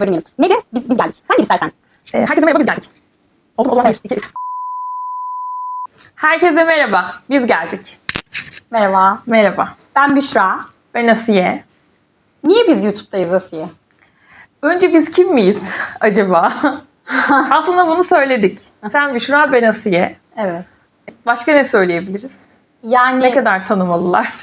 Bölüm Neydi? Biz, biz geldik. Sen gir istersen. Ee, herkese merhaba biz geldik. Oldu mu? O zaman bir, iki. Herkese merhaba. Biz geldik. Merhaba. Merhaba. Ben Büşra. Ben Asiye. Niye biz YouTube'dayız Asiye? Önce biz kim miyiz acaba? Aslında bunu söyledik. Sen Büşra, ben Asiye. Evet. Başka ne söyleyebiliriz? Yani Ne kadar tanımalılar?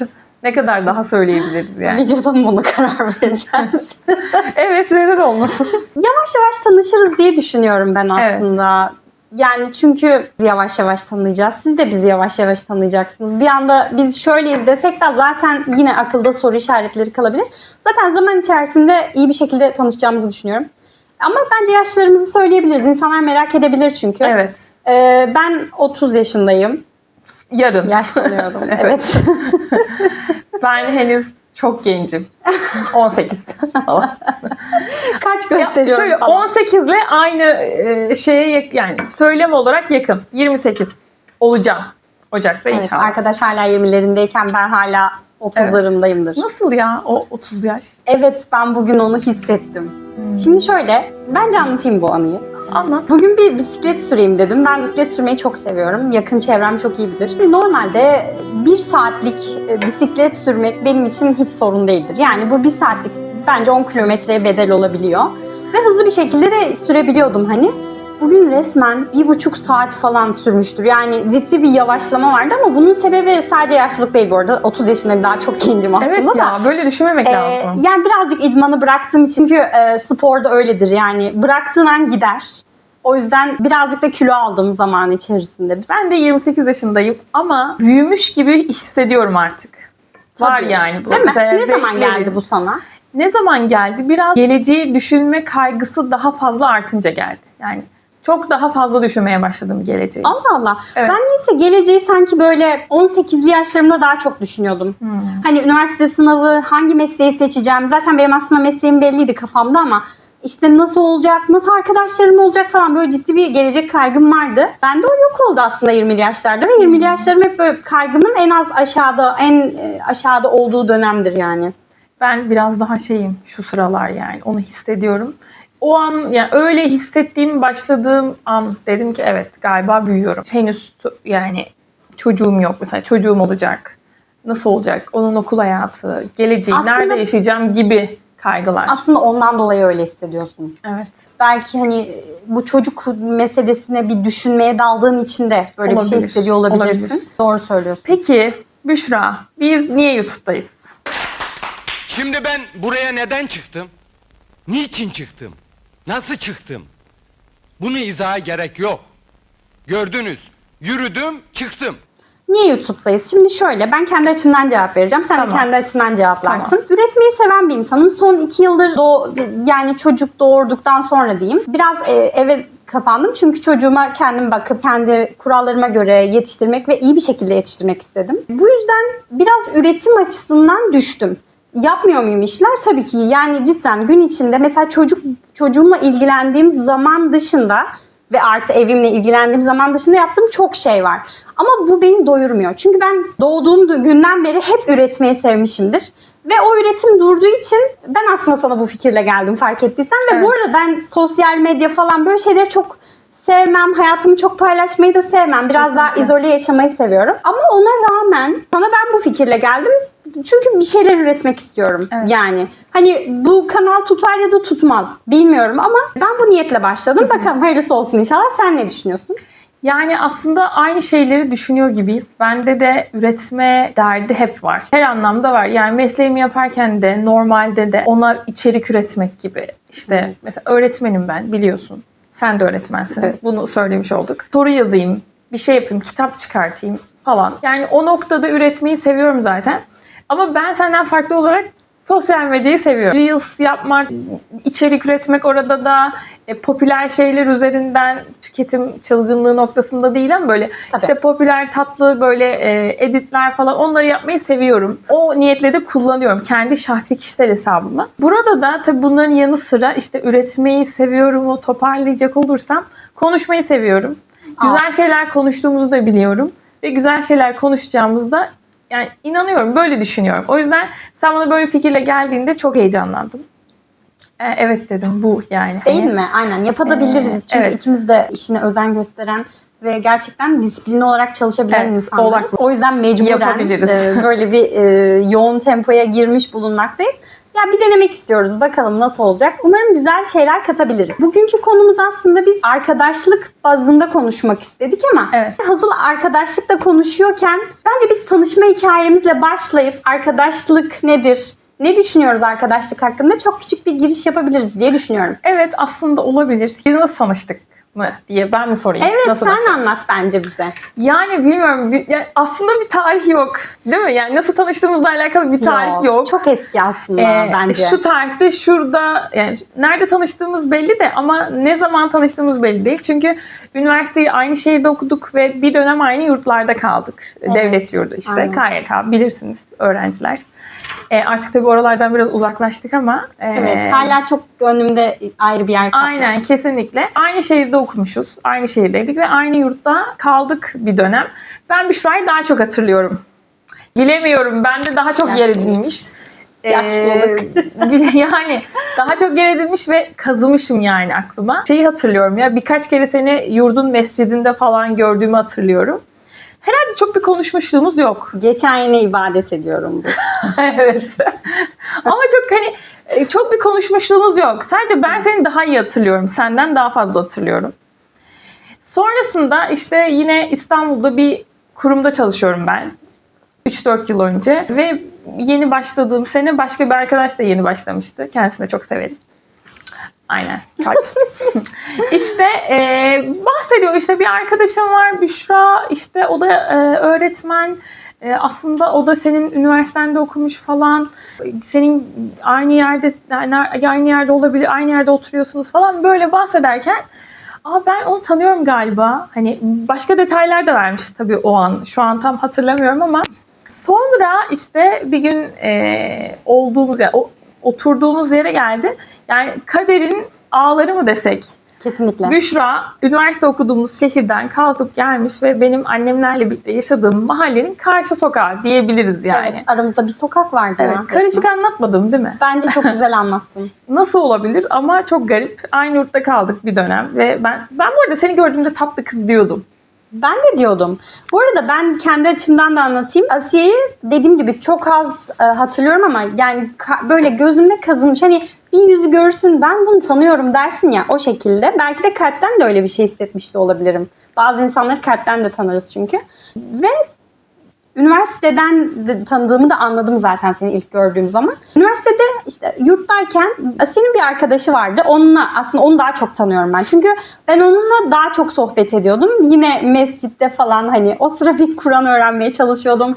Ne kadar daha söyleyebiliriz yani? videoda mı buna karar vereceğiz? evet neden olmasın? yavaş yavaş tanışırız diye düşünüyorum ben Evet. aslında. Yani çünkü yavaş yavaş tanıyacağız. Siz de bizi yavaş yavaş tanıyacaksınız. Bir anda biz şöyleyiz desek de zaten yine akılda soru işaretleri kalabilir. Zaten zaman içerisinde iyi bir şekilde tanışacağımızı düşünüyorum. Ama bence yaşlarımızı söyleyebiliriz. İnsanlar merak edebilir çünkü. Evet. Ee, ben 30 yaşındayım. Yarın. Yaşlanıyorum. evet. Ben henüz çok gencim. 18 falan. Kaç Ya gösteriyorum şöyle falan. 18 ile aynı e, şeye yani söylem olarak yakın. 28 olacağım. Ocak'ta Evet, inşallah. arkadaş hala 20'lerindeyken ben hala 30'larımdayımdır. Nasıl ya o 30 yaş? Evet ben bugün onu hissettim. Şimdi şöyle bence anlatayım bu anıyı. Anlat. Bugün bir bisiklet süreyim dedim. Ben bisiklet sürmeyi çok seviyorum. Yakın çevrem çok iyi bilir. Normalde bir saatlik e, bisiklet sürmek benim için hiç sorun değildir. Yani bu bir saatlik bence 10 kilometreye bedel olabiliyor. Ve hızlı bir şekilde de sürebiliyordum hani. Bugün resmen bir buçuk saat falan sürmüştür. Yani ciddi bir yavaşlama vardı ama bunun sebebi sadece yaşlılık değil bu arada. 30 yaşındayım daha çok gencim aslında Evet da. ya böyle düşünmemek Ee, lazım. yani birazcık idmanı bıraktığım için çünkü e, sporda öyledir yani bıraktığın an gider. O yüzden birazcık da kilo aldım zaman içerisinde. Ben de 28 yaşındayım ama büyümüş gibi hissediyorum artık. Var Tabii. yani bu. Değil mi? Ne zaman geldi bu sana? Ne zaman geldi? Biraz geleceği düşünme kaygısı daha fazla artınca geldi. Yani çok daha fazla düşünmeye başladım geleceği. Allah Allah. Evet. Ben neyse geleceği sanki böyle 18'li yaşlarımda daha çok düşünüyordum. Hmm. Hani üniversite sınavı, hangi mesleği seçeceğim? Zaten benim aslında mesleğim belliydi kafamda ama işte nasıl olacak, nasıl arkadaşlarım olacak falan böyle ciddi bir gelecek kaygım vardı. Bende o yok oldu aslında 20'li yaşlarda ve 20'li yaşlarım hep böyle kaygımın en az aşağıda, en e, aşağıda olduğu dönemdir yani. Ben biraz daha şeyim şu sıralar yani onu hissediyorum. O an yani öyle hissettiğim başladığım an dedim ki evet galiba büyüyorum. Henüz yani çocuğum yok mesela çocuğum olacak. Nasıl olacak? Onun okul hayatı, geleceği, Aslında- nerede yaşayacağım gibi kaygılar. Aslında ondan dolayı öyle hissediyorsun. evet. Belki hani bu çocuk meselesine bir düşünmeye daldığın için de böyle bir şey Olabilir, hissediyor olabilirsin. olabilir. Doğru söylüyorsun. Peki Büşra biz niye YouTube'dayız? Şimdi ben buraya neden çıktım? Niçin çıktım? Nasıl çıktım? Bunu izaha gerek yok. Gördünüz. Yürüdüm, çıktım. Niye YouTube'dayız? Şimdi şöyle ben kendi açımdan cevap vereceğim. Sen Tamam. de kendi açından cevaplarsın. Tamam. Üretmeyi seven bir insanım. Son iki yıldır doğ, yani çocuk doğurduktan sonra diyeyim. Biraz e, eve kapandım. Çünkü çocuğuma kendim bakıp kendi kurallarıma göre yetiştirmek ve iyi bir şekilde yetiştirmek istedim. Bu yüzden biraz üretim açısından düştüm. Yapmıyor muyum işler? Tabii ki. Yani cidden gün içinde mesela çocuk çocuğumla ilgilendiğim zaman dışında ve artı evimle ilgilendiğim zaman dışında yaptığım çok şey var. Ama bu beni doyurmuyor. Çünkü ben doğduğum günden beri hep üretmeyi sevmişimdir. Ve o üretim durduğu için ben aslında sana bu fikirle geldim fark ettiysen. Ve Evet. bu arada ben sosyal medya falan böyle şeyleri çok sevmem. Hayatımı çok paylaşmayı da sevmem. Biraz daha Kesinlikle. izole yaşamayı seviyorum. Ama ona rağmen sana ben bu fikirle geldim. Çünkü bir şeyler üretmek istiyorum. Evet. Yani hani bu kanal tutar ya da tutmaz bilmiyorum ama ben bu niyetle başladım. Bakalım hayırlısı olsun inşallah. Sen ne düşünüyorsun? Yani aslında aynı şeyleri düşünüyor gibiyiz. Bende de üretme derdi hep var. Her anlamda var. Yani mesleğimi yaparken de normalde de ona içerik üretmek gibi. İşte mesela öğretmenim ben biliyorsun. Sen de öğretmensin. Evet. Bunu söylemiş olduk. Soru yazayım, bir şey yapayım, kitap çıkartayım falan. Yani o noktada üretmeyi seviyorum zaten. Ama ben senden farklı olarak sosyal medyayı seviyorum. Reels yapmak, içerik üretmek orada da e, popüler şeyler üzerinden tüketim çılgınlığı noktasında değil ama böyle Tabii. işte popüler tatlı böyle e, editler falan onları yapmayı seviyorum. O niyetle de kullanıyorum kendi şahsi kişisel hesabıma. Burada da tabii bunların yanı sıra işte üretmeyi seviyorum o toparlayacak olursam konuşmayı seviyorum. Aa. Güzel şeyler konuştuğumuzu da biliyorum ve güzel şeyler konuşacağımızda yani inanıyorum böyle düşünüyorum. O yüzden sen bana böyle bir fikirle geldiğinde çok heyecanlandım. E, evet dedim bu yani. Değil Hani- mi? Aynen. Yapabiliriz. Ee, Çünkü evet. ikimiz de işine özen gösteren ve gerçekten disiplinli olarak çalışabilen Evet, insanlarız. O yüzden mecburen e, böyle bir e, yoğun tempoya girmiş bulunmaktayız. Ya bir denemek istiyoruz. Bakalım nasıl olacak. Umarım güzel şeyler katabiliriz. Bugünkü konumuz aslında biz arkadaşlık bazında konuşmak istedik ama Evet. hazır arkadaşlıkta konuşuyorken bence biz tanışma hikayemizle başlayıp arkadaşlık nedir? Ne düşünüyoruz arkadaşlık hakkında? Çok küçük bir giriş yapabiliriz diye düşünüyorum. Evet aslında olabilir. Biz nasıl tanıştık mı diye ben mi sorayım? Evet nasıl sen başladın? anlat bence bize. Yani bilmiyorum. bir- yani aslında bir tarih yok. Değil mi? Yani nasıl tanıştığımızla alakalı bir tarih yok. Çok eski aslında Ee, bence. Şu tarihte şurada yani nerede tanıştığımız belli de ama ne zaman tanıştığımız belli değil. Çünkü üniversiteyi aynı şehirde okuduk ve bir dönem aynı yurtlarda kaldık. Evet. Devlet yurdu işte. Aynen. KYK bilirsiniz öğrenciler. Ee, artık tabii oralardan biraz uzaklaştık ama. e, evet, hala çok gönlümde ayrı bir yer kaplıyor. Aynen kesinlikle. Aynı şehirde okumuşuz. Aynı şehirdeydik ve aynı yurtta kaldık bir dönem. Ben Büşra'yı daha çok hatırlıyorum. Bilemiyorum. Bende daha çok yer edinmiş. Ee, Yaşlılık. bile- yani daha çok yer edinmiş ve kazımışım yani aklıma. Şeyi hatırlıyorum ya birkaç kere seni yurdun mescidinde falan gördüğümü hatırlıyorum. Herhalde çok bir konuşmuşluğumuz yok. Geçen yine ibadet ediyorum bu. evet. Ama çok hani e, çok bir konuşmuşluğumuz yok. Sadece ben seni daha iyi hatırlıyorum. Senden daha fazla hatırlıyorum. Sonrasında işte yine İstanbul'da bir kurumda çalışıyorum ben. 3-4 yıl önce ve yeni başladığım sene başka bir arkadaş da yeni başlamıştı. Kendisini de çok severiz. Aynen. Kalp. işte e, bahsediyor işte bir arkadaşım var Büşra işte o da e, öğretmen E, aslında o da senin üniversitende okumuş falan senin aynı yerde aynı yerde olabilir aynı yerde oturuyorsunuz falan böyle bahsederken Aa ben onu tanıyorum galiba. Hani başka detaylar da vermiş tabii o an. Şu an tam hatırlamıyorum ama sonra işte bir gün e, olduğumuz yani oturduğumuz yere geldi. Yani kaderin ağları mı desek? Kesinlikle. Büşra üniversite okuduğumuz şehirden kalkıp gelmiş ve benim annemlerle birlikte yaşadığım mahallenin karşı sokağı diyebiliriz yani. Evet, aramızda bir sokak vardı. Evet, karışık anlatmadım değil mi? Bence çok güzel anlattın. Nasıl olabilir ama çok garip. Aynı yurtta kaldık bir dönem ve ben ben bu arada seni gördüğümde tatlı kız diyordum. Ben de diyordum. Bu arada ben kendi açımdan da anlatayım. Asiye'yi dediğim gibi çok az e, hatırlıyorum ama yani böyle gözümde kazınmış. Hani bir yüzü görürsün ben bunu tanıyorum dersin ya o şekilde. Belki de kalpten de öyle bir şey hissetmiş de olabilirim. Bazı insanları kalpten de tanırız çünkü. Ve üniversiteden de tanıdığımı da anladım zaten seni ilk gördüğüm zaman. Üniversitede işte yurttayken Asiye'nin bir arkadaşı vardı. Onunla aslında onu daha çok tanıyorum ben. Çünkü ben onunla daha çok sohbet ediyordum. Yine mescitte falan hani o sıra bir Kur'an öğrenmeye çalışıyordum.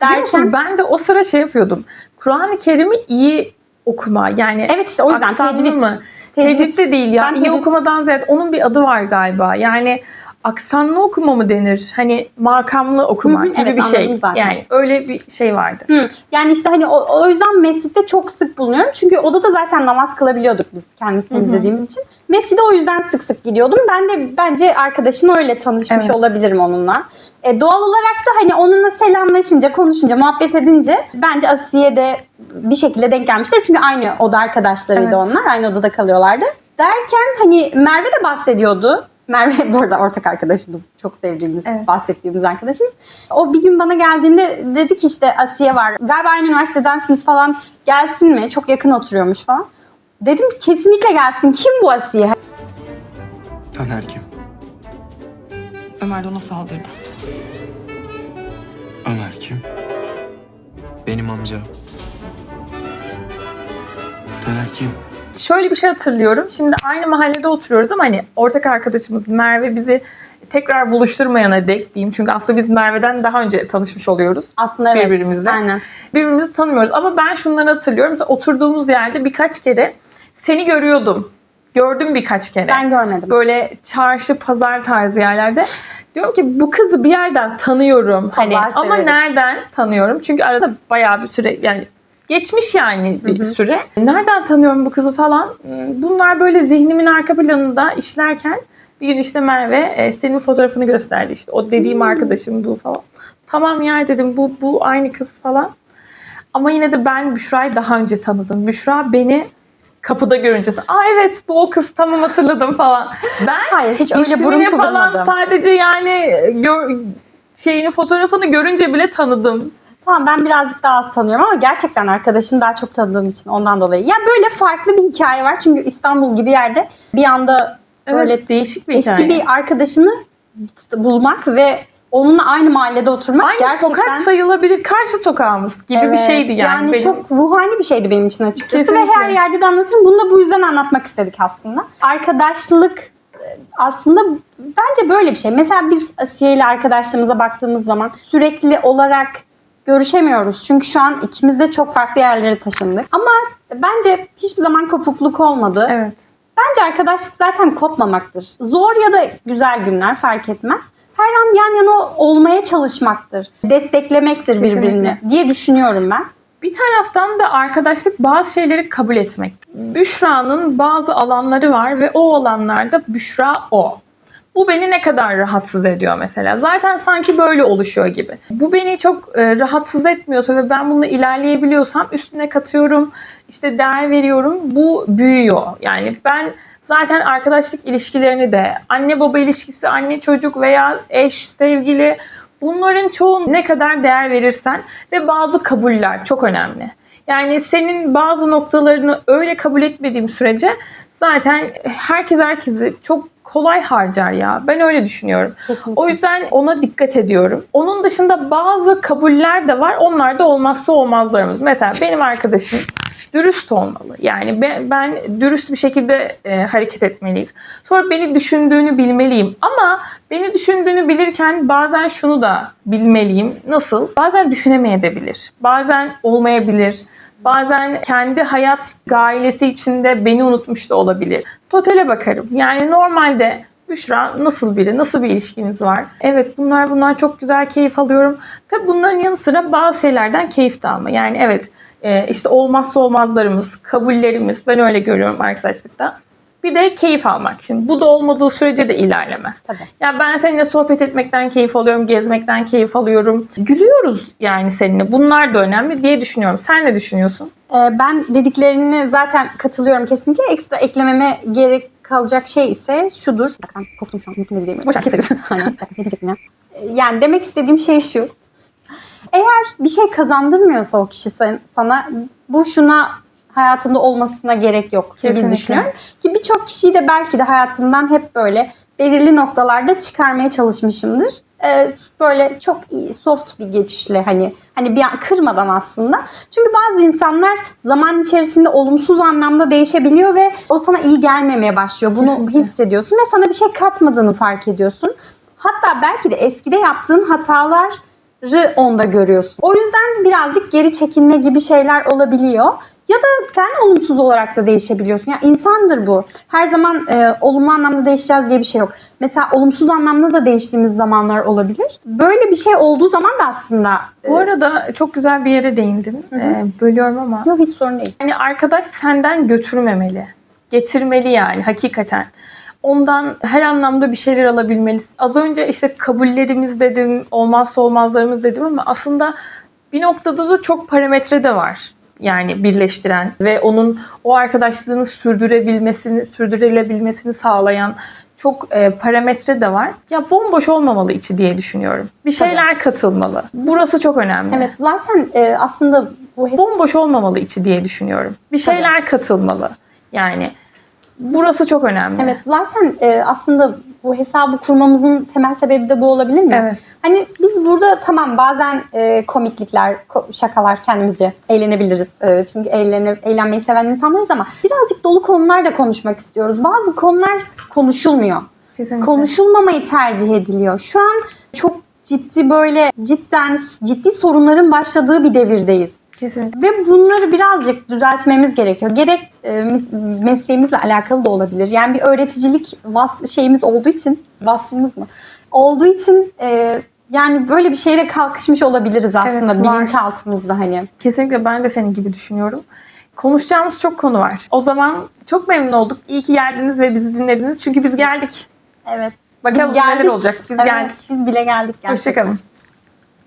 Derken musun, ben de o sıra şey yapıyordum. Kur'an-ı Kerim'i iyi okuma yani evet işte o yüzden tecvid. mı? Tecvid de değil ya. Ben iyi tecvid- okumadan ziyade onun bir adı var galiba. Yani aksanlı okuma mı denir? Hani makamlı okuma Hı hı, gibi evet, bir şey. anladım zaten. Yani öyle bir şey vardı. Hı. Yani işte hani o, o yüzden mescitte çok sık bulunuyorum. Çünkü odada zaten namaz kılabiliyorduk biz kendimiz temizlediğimiz için. Mescide o yüzden sık sık gidiyordum. Ben de bence arkadaşın öyle tanışmış Evet. olabilirim onunla. E, doğal olarak da hani onunla selamlaşınca, konuşunca, muhabbet edince bence Asiye de bir şekilde denk gelmiştir. Çünkü aynı oda arkadaşlarıydı Evet. onlar. Aynı odada kalıyorlardı. Derken hani Merve de bahsediyordu. Merve bu arada ortak arkadaşımız. Çok sevdiğimiz, Evet. bahsettiğimiz arkadaşımız. O bir gün bana geldiğinde dedi ki işte Asiye var. Galiba aynı üniversitedensiniz falan. Gelsin mi? Çok yakın oturuyormuş falan. Dedim kesinlikle gelsin. Kim bu Asiye? Taner kim? Ömer de ona saldırdı. Ömer kim? Benim amca. Taner kim? Şöyle bir şey hatırlıyorum. Şimdi aynı mahallede oturuyoruz ama hani ortak arkadaşımız Merve bizi tekrar buluşturmayana dek diyeyim. Çünkü aslında biz Merve'den daha önce tanışmış oluyoruz. Aslında evet. Birbirimizle. Aynen. birbirimizi tanımıyoruz. Ama ben şunları hatırlıyorum. Mesela oturduğumuz yerde birkaç kere seni görüyordum. Gördüm birkaç kere. Ben görmedim. Böyle çarşı, pazar tarzı yerlerde. Diyorum ki bu kızı bir yerden tanıyorum. Hani ama nereden tanıyorum? Çünkü arada bayağı bir süre yani geçmiş yani bir süre. Nereden tanıyorum bu kızı falan? Bunlar böyle zihnimin arka planında işlerken bir gün işte Merve e, senin fotoğrafını gösterdi işte. O dediğim arkadaşım bu falan. Tamam ya dedim bu bu aynı kız falan. Ama yine de ben Büşra'yı daha önce tanıdım. Büşra beni kapıda görünce aa evet bu o kız tamam hatırladım falan. Ben Hayır hiç öyle burun ismini falan kıvırmadım. sadece yani gör, şeyini fotoğrafını görünce bile tanıdım. Tamam ben birazcık daha az tanıyorum ama gerçekten arkadaşını daha çok tanıdığım için ondan dolayı. Ya böyle farklı bir hikaye var çünkü İstanbul gibi yerde bir anda Evet, böyle değişik bir eski hikaye. bir arkadaşını bulmak ve onunla aynı mahallede oturmak Aynı gerçekten sokak sayılabilir karşı sokağımız gibi bir Evet, şeydi yani. benim. çok ruhani bir şeydi benim için açıkçası Kesinlikle. ve her yerde de anlatırım. Bunu da bu yüzden anlatmak istedik aslında. Arkadaşlık e, aslında bence böyle bir şey. Mesela biz Asiye ile arkadaşlığımıza baktığımız zaman sürekli olarak görüşemiyoruz. Çünkü şu an ikimiz de çok farklı yerlere taşındık. Ama bence hiçbir zaman kopukluk olmadı. Evet. Bence arkadaşlık zaten kopmamaktır. Zor ya da güzel günler fark etmez. Her an yan yana olmaya çalışmaktır. Desteklemektir birbirini diye düşünüyorum ben. Bir taraftan da arkadaşlık bazı şeyleri kabul etmek. Büşra'nın bazı alanları var ve o alanlarda Büşra o. Bu beni ne kadar rahatsız ediyor mesela. Zaten sanki böyle oluşuyor gibi. Bu beni çok e, rahatsız etmiyorsa ve ben bununla ilerleyebiliyorsam üstüne katıyorum, işte değer veriyorum. Bu büyüyor. Yani ben zaten arkadaşlık ilişkilerini de anne baba ilişkisi, anne çocuk veya eş, sevgili bunların çoğu ne kadar değer verirsen ve bazı kabuller çok önemli. Yani senin bazı noktalarını öyle kabul etmediğim sürece zaten herkes herkesi çok kolay harcar ya. Ben öyle düşünüyorum. Kesinlikle. O yüzden ona dikkat ediyorum. Onun dışında bazı kabuller de var. Onlar da olmazsa olmazlarımız. Mesela benim arkadaşım dürüst olmalı. Yani ben, ben dürüst bir şekilde e, hareket etmeliyiz. Sonra beni düşündüğünü bilmeliyim. Ama beni düşündüğünü bilirken bazen şunu da bilmeliyim. Nasıl? Bazen düşünemeyebilir. Bazen olmayabilir. Bazen kendi hayat gailesi içinde beni unutmuş da olabilir. Totale bakarım. Yani normalde Büşra nasıl biri, nasıl bir ilişkimiz var? Evet bunlar bunlar çok güzel keyif alıyorum. Tabii bunların yanı sıra bazı şeylerden keyif de alma. Yani evet e, işte olmazsa olmazlarımız, kabullerimiz ben öyle görüyorum arkadaşlıkta. Bir de keyif almak. Şimdi bu da olmadığı sürece de ilerlemez. Tabii. Ya ben seninle sohbet etmekten keyif alıyorum, gezmekten keyif alıyorum. Gülüyoruz yani seninle. Bunlar da önemli diye düşünüyorum. Sen ne düşünüyorsun? Ee, ben dediklerini zaten katılıyorum kesinlikle. Ekstra eklememe gerek kalacak şey ise şudur. Bak ben koptum şu an. Mümkün diyemiyorum. Boşver keseriz. Aynen. Ne diyecektim ya? Ee, Yani demek istediğim şey şu. Eğer bir şey kazandırmıyorsa o kişi sana bu şuna hayatında olmasına gerek yok gibi Kesinlikle. düşünüyorum. Ki birçok kişiyi de belki de hayatımdan hep böyle belirli noktalarda çıkarmaya çalışmışımdır. Ee, böyle çok soft bir geçişle hani hani bir an kırmadan aslında. Çünkü bazı insanlar zaman içerisinde olumsuz anlamda değişebiliyor ve o sana iyi gelmemeye başlıyor. Bunu Kesinlikle. hissediyorsun ve sana bir şey katmadığını fark ediyorsun. Hatta belki de eskide yaptığın hataları onda görüyorsun. O yüzden birazcık geri çekilme gibi şeyler olabiliyor. Ya da sen olumsuz olarak da değişebiliyorsun. Ya insandır bu. Her zaman e, olumlu anlamda değişeceğiz diye bir şey yok. Mesela olumsuz anlamda da değiştiğimiz zamanlar olabilir. Böyle bir şey olduğu zaman da aslında e, Bu arada çok güzel bir yere değindin. Ee, bölüyorum ama. yok hiç sorun değil. Yani arkadaş senden götürmemeli. Getirmeli yani hakikaten. Ondan her anlamda bir şeyler alabilmelisin. Az önce işte kabullerimiz dedim, olmazsa olmazlarımız dedim ama aslında bir noktada da çok parametre de var. Yani birleştiren ve onun o arkadaşlığını sürdürebilmesini, sürdürülebilmesini sağlayan çok e, parametre de var. Ya bomboş olmamalı içi diye düşünüyorum. Bir şeyler katılmalı. Burası çok önemli. Evet zaten e, aslında bu bomboş olmamalı içi diye düşünüyorum. Bir şeyler katılmalı. Yani burası çok önemli. Evet zaten e, aslında bu hesabı kurmamızın temel sebebi de bu olabilir mi? Evet. Hani biz burada tamam bazen e, komiklikler, ko- şakalar kendimizce eğlenebiliriz. E, çünkü eğlenir, eğlenmeyi seven insanlarız ama birazcık dolu konular da konuşmak istiyoruz. Bazı konular konuşulmuyor. Kesinlikle. Konuşulmamayı tercih ediliyor. Şu an çok ciddi böyle cidden ciddi sorunların başladığı bir devirdeyiz. Kesinlikle. Ve bunları birazcık düzeltmemiz gerekiyor. Gerek e, mes- mesleğimizle alakalı da olabilir. Yani bir öğreticilik vas şeyimiz olduğu için, vasfımız mı? Olduğu için e, yani böyle bir şeyle kalkışmış olabiliriz aslında Evet, bilinçaltımızda hani. Kesinlikle ben de senin gibi düşünüyorum. Konuşacağımız çok konu var. O zaman çok memnun olduk. İyi ki geldiniz ve bizi dinlediniz. Çünkü biz geldik. Evet. Bakalım Biz neler geldik. olacak. Biz evet, geldik. Biz bile geldik gerçekten. Hoşçakalın.